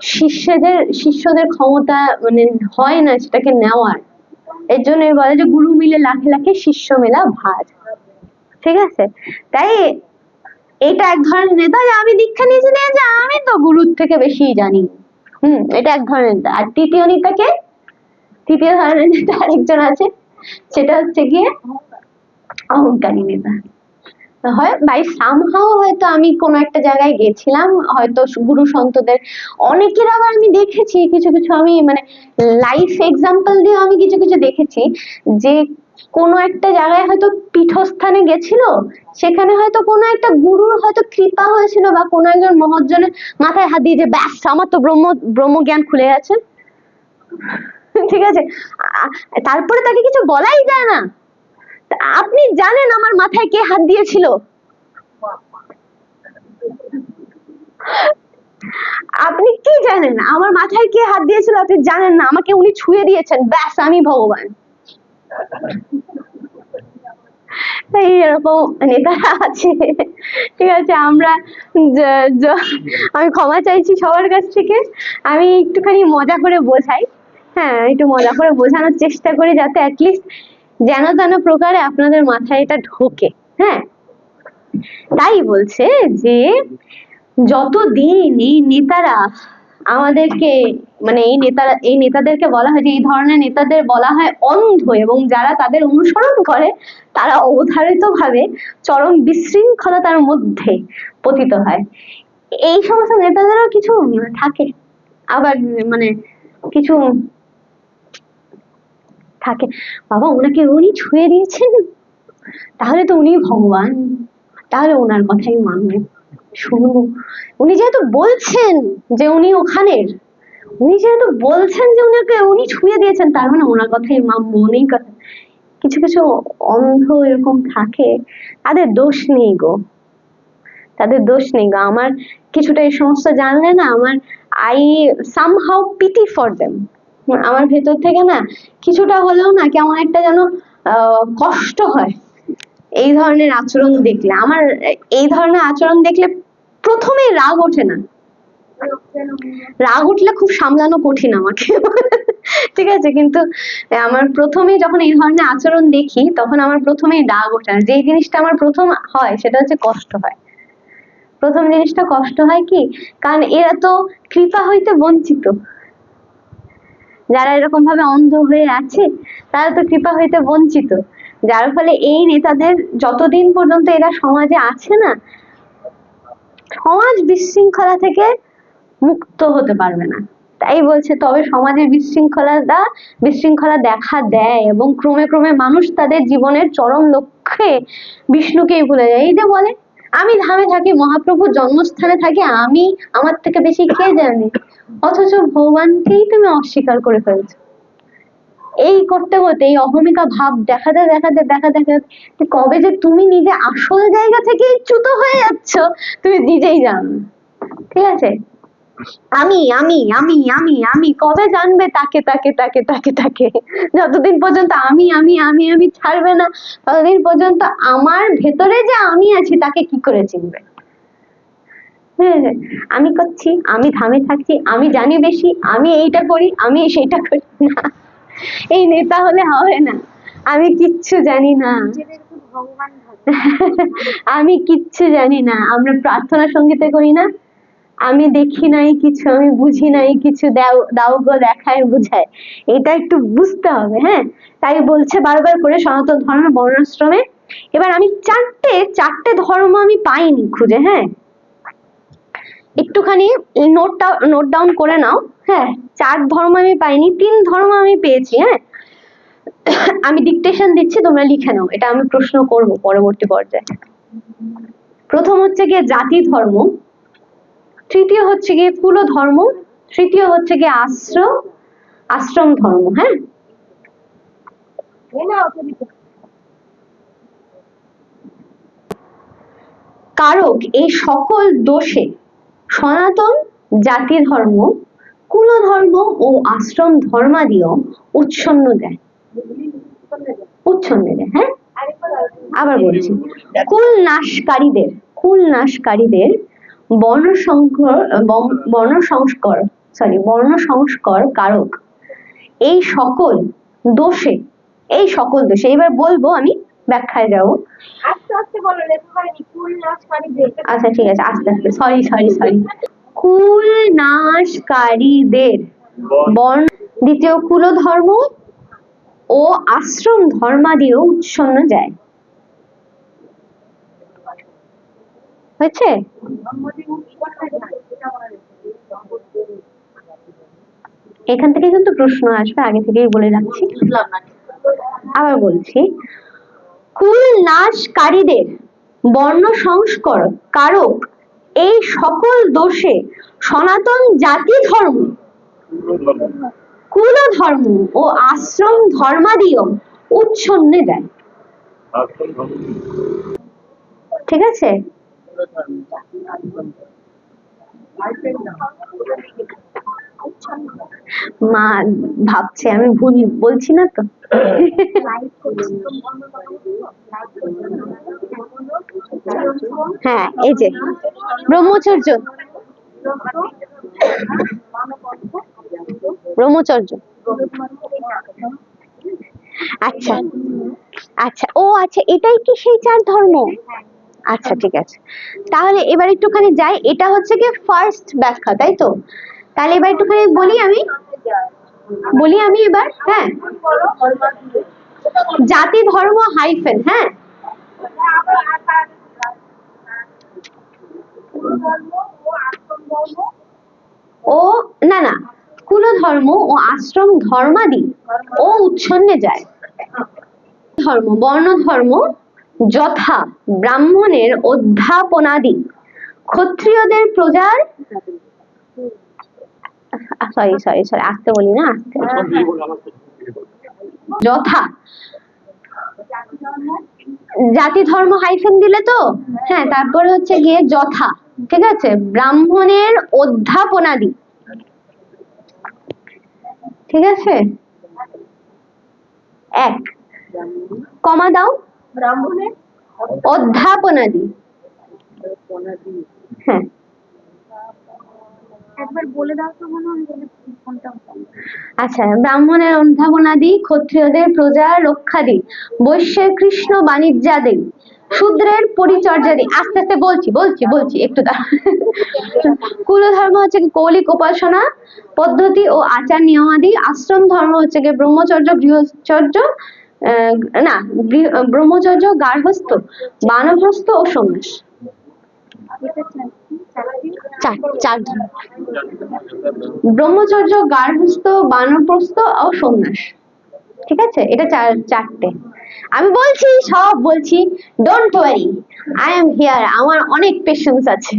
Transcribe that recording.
শিষ্যদের শিষ্যদের ক্ষমতা মানে হয় না সেটাকে নেওয়ার। এর জন্য বলে যে গুরু মিলে লাখে লাখে শিষ্য মেলা ভার। ঠিক আছে? তাই এটা এক ধরনের নেতা যে আমি দীক্ষা নিয়েছি না যে আমি তো গুরুর থেকে বেশি জানি। হুম, এটা এক ধরনের নেতা। আর তৃতীয় নেতাকে, তৃতীয় ধরনের নেতা আরেকজন আছে, সেটা হচ্ছে গিয়ে অহংকারী নেতা। হয় বাই সামহাও হয়তো আমি কোনো একটা জায়গায় গেছিলাম, হয়তো গুরু সন্তদের অনেকের আবার আমি দেখেছি, কিছু কিছু আমি মানে লাইফ এক্সাম্পল দিয়ে আমি কিছু কিছু দেখেছি, যে কোনো একটা জায়গায় হয়তো পীঠস্থানে গেছিল, সেখানে হয়তো কোনো একটা গুরুর হয়তো কৃপা হয়েছিল বা কোনো একজন মহৎজনের মাথায় হাত দিয়ে যে, ব্যাস, আমার তো ব্রহ্ম, ব্রহ্মজ্ঞান খুলে গেছে। ঠিক আছে? তারপরে তাকে কিছু বলাই যায় না। আপনি জানেন আমার মাথায় কে হাত দিয়েছিল? আপনি কি জানেন? আমার মাথায় কে হাত দিয়েছিল আপনি জানেন না? আমাকে উনি ছুঁয়ে দিয়েছেন। ব্যাস, আমি ভগবান। এই এরকম নেতারা আছে। ঠিক আছে, আমরা আমি ক্ষমা চাইছি সবার কাছ থেকে। আমি একটুখানি মজা করে বোঝাই। হ্যাঁ একটু মজা করে বোঝানোর চেষ্টা করি যাতে অ্যাটলিস্ট যেন তেন প্রকারে আপনাদের মাথায় এটা ঢোকে হ্যাঁ? তাই বলছে যে যতদিন এই নেতারা আমাদেরকে মানে এই নেতারা এই নেতাদেরকে বলা হয় যে, এই ধরনের নেতাদের বলা হয় অন্ধ এবং যারা তাদের অনুসরণ করে, তারা অবধারিত ভাবে চরম বিশৃঙ্খলতার মধ্যে পতিত হয়। এই সমস্ত নেতাদেরও কিছু থাকে, আবার মানে কিছু থাকে। বাবা ওনাকে উনি ছুঁয়ে দিয়েছেন? তাহলে তো উনি ভগবান। তাহলে ওনার কথাই মানবো। শুনব। উনি যেহেতু বলছেন যে উনি ওখানের, উনি যেহেতু বলছেন যে উনাকে উনি ছুঁয়ে দিয়েছেন, তার মানে ওনার কথাই মানবো উনি কথা কিছু কিছু অন্ধ এরকম থাকে। তাদের দোষ নেই গো। তাদের দোষ নেই গো। আমার কিছুটা এই সমস্ত জানলে না, আমার I somehow pity for them আমার ভেতর থেকে না কিছুটা হলেও না কেমন একটা যেন কষ্ট হয়। এই ধরনের আচরণ দেখলে। আমার এই ধরনের আচরণ দেখলে প্রথমেই রাগ ওঠে না। রাগ উঠলে খুব সামলানো কঠিন আমাকে। ঠিক আছে? কিন্তু আমার প্রথমে যখন এই ধরনের আচরণ দেখি, তখন আমার প্রথমেই রাগ ওঠে। না যেই জিনিসটা আমার প্রথম হয়, সেটা হচ্ছে কষ্ট হয়। প্রথম জিনিসটা কষ্ট হয় কি? কারণ এরা তো কৃপা হইতে বঞ্চিত। যারা এরকম ভাবে অন্ধ হয়ে আছে, তারা তো কৃপা হইতে বঞ্চিত। যার ফলে এই নেতাদের যতদিন পর্যন্ত এরা সমাজে আছে না, সমাজ বিশৃঙ্খলা থেকে মুক্ত হতে পারবে না। তাই বলছে, তবে সমাজের বিশৃঙ্খলাটা বিশৃঙ্খলা দেখা দেয় এবং ক্রমে ক্রমে মানুষ তাদের জীবনের চরম লক্ষ্যে বিষ্ণুকেই ভুলে যায়। এই যে বলে, আমি ধামে থাকি, মহাপ্রভুর জন্মস্থানে থাকি, আমি আমার থেকে বেশি কে জানে অথচ ভগবানকেই তুমি অস্বীকার করে ফেলছো। এই করতে করতে এই অহমিকা ভাব দেখাতে দেখাতে দেখাতে দেখাতে কবে যে তুমি নিজে আসল জায়গা থেকে চ্যুত হয়ে যাচ্ছ, তুমি নিজেই জানো। ঠিক আছে? আমি আমি আমি আমি আমি কবে জানবে তাকে তাকে তাকে তাকে তাকে? যতদিন পর্যন্ত আমি আমি আমি আমি ছাড়বে না, ততদিন পর্যন্ত আমার ভেতরে যে আমি আছি, তাকে কি করে চিনবে? হ্যাঁ হ্যাঁ, আমি করছি আমি ধামে থাকছি আমি জানি বেশি আমি এইটা করি আমি সেইটা করি না। এই নেতা হলে হবে না। আমি কিচ্ছু জানি না। আমি কিচ্ছু জানি না। আমরা প্রার্থনা সঙ্গীতে করি না। আমি দেখি নাই কিছু আমি বুঝি নাই কিছু দাও দাও গো দেখায় বুঝায়। এটা একটু বুঝতে হবে হ্যাঁ? তাই বলছে বারবার করে সনাতন ধর্ম বর্ণাশ্রমে। এবার আমি চারটে চারটে ধর্ম আমি পাইনি খুঁজে হ্যাঁ? একটুখানি নোটটা নোট ডাউন করে নাও। হ্যাঁ চার ধর্ম আমি পাইনি, তিন ধর্ম আমি পেয়েছি হ্যাঁ? আমি ডিকটেশন দিচ্ছি, তোমরা লিখে নাও। এটা আমি প্রশ্ন করব পরবর্তী পর্যায়ে। প্রথম হচ্ছে গিয়ে জাতি ধর্ম, তৃতীয় হচ্ছে গিয়ে কুল ধর্ম, তৃতীয় হচ্ছে গিয়ে আশ্রম আশ্রম ধর্ম হ্যাঁ? কারক এই সকল দোষে সনাতন জাতি ধর্ম কুল ধর্ম ও আশ্রম ধর্মাদিও উচ্ছন্ন দেয়। উচ্ছন্ন দেয় হ্যাঁ? আবার বলছি কুল নাশকারীদের কুল নাশকারীদের বর্ণ সংকর বর্ণ সংস্কর সরি বর্ণ সংস্কর কারক। এই সকল দোষে, এই সকল দোষে, এবার বলব আমি, ব্যাখ্যায় যাব। আস্তে আস্তে বলো লেখা হয়নি। কুল নাচকারীদের আচ্ছা ঠিক আছে আস্তে আস্তে সরি সরি সরি কুল নাশকারীদের বর্ণ দ্বিতীয় কুল ধর্ম ও আশ্রম ধর্মাদিও উচ্ছন্ন যায়। হয়েছে? এখান থেকে কিন্তু প্রশ্ন আসবে আগে থেকেই বলে রাখছি। আবার বলছি কুল নাশকারীদের বর্ণ সংস্কর কারক এই সকল দোষে সনাতন জাতি ধর্ম। কুল ধর্ম ও আশ্রম ধর্মাদিও উচ্ছন্নে দেয়। ঠিক আছে? মা ভাবছে, আমি ভুল বলছি না তো? হ্যাঁ এই যে, ব্রহ্মচর্য। ব্রহ্মচর্য। আচ্ছা আচ্ছা ও আচ্ছা এটাই কি সেই চার ধর্ম? আচ্ছা ঠিক আছে। তাহলে এবার একটুখানি যাই, এটা হচ্ছে কি ফার্স্ট ব্যাখ্যা, তাই তো? তাহলে এবার একটুখানি বলি আমি। বলি আমি এবার হ্যাঁ। জাতি, ধর্ম হাইফেন হ্যাঁ। ও, না না। কুল ধর্ম ও আশ্রম ধর্মাদি ও উচ্ছন্নে যায়। ধর্ম বর্ণ ধর্ম যথা, ব্রাহ্মণের অধ্যাপনাদি, ক্ষত্রিয়দের প্রজার সরি সরি সরি আসতে বলি না? আসতে যথা। জাতি ধর্ম হাইফেন দিলে তো? হ্যাঁ তারপরে হচ্ছে গিয়ে যথা ঠিক আছে? ব্রাহ্মণের অধ্যাপনাদি। ঠিক আছে? এক। কমা দাও। ব্রাহ্মণের অধ্যাপনাদি। হ্যাঁ। একবার বলে দাও তো মনে হয় ফোনটা আচ্ছা ব্রাহ্মণের অধ্যাপনাদি ক্ষত্রিয়দের প্রজা রক্ষাদি বৈশ্যের কৃষ্ণ বাণিজ্যাদি শূদ্রের পরিচর্যাদি আস্তে আস্তে বলছি বলছি বলছি একটু দাঁড়াও। কুল ধর্ম হচ্ছে কি কৌলিক উপাসনা পদ্ধতি ও আচার নিয়মাদি আশ্রম ধর্ম হচ্ছে কি ব্রহ্মচর্য গৃহচর্য না ব্রহ্মচর্য গার্হস্থ বানপ্রস্থ ও সন্ন্যাস। চার চার ধর্ম ব্রহ্মচর্য গার্হস্থ বানপ্রস্থ ও সন্ন্যাস। ঠিক আছে? এটা চার, চারটে। আমি বলছি, সব বলছি don't worry I am here আমার অনেক পেশেন্স আছে।